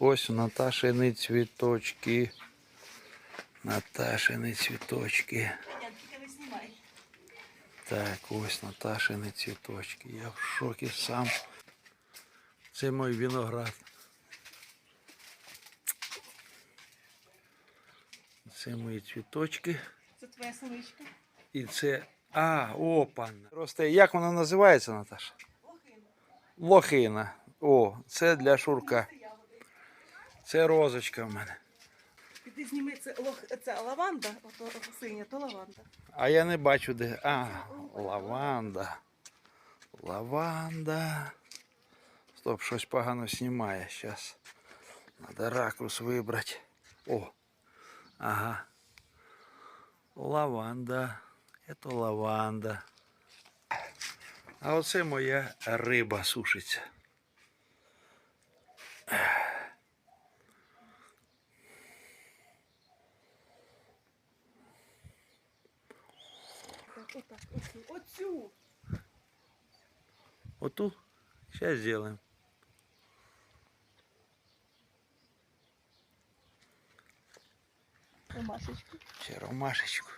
Ось у Наташини цвіточки. Наташини цвіточки. Так, ось Наташини цвіточки. Я в шокі сам. Це мій виноград. Це мої цвіточки. Це твоя синичка. І це. А, опан. Росте. Як воно називається, Наташа? Лохина. Лохина. О, це для шурка. Це розочка в мене. Ти зніми це, лох... це лаванда, ото синя, то лаванда. А я не бачу де. А, лаванда. Лаванда. Стоп, щось погано знімає. Зараз. Надо ракурс вибрати. О. Ага. Лаванда. Это лаванда. А оце моя риба сушиться. Отак, оцю. Оцю. Оту. Сейчас сделаем. Ромашечку. Ще ромашечку.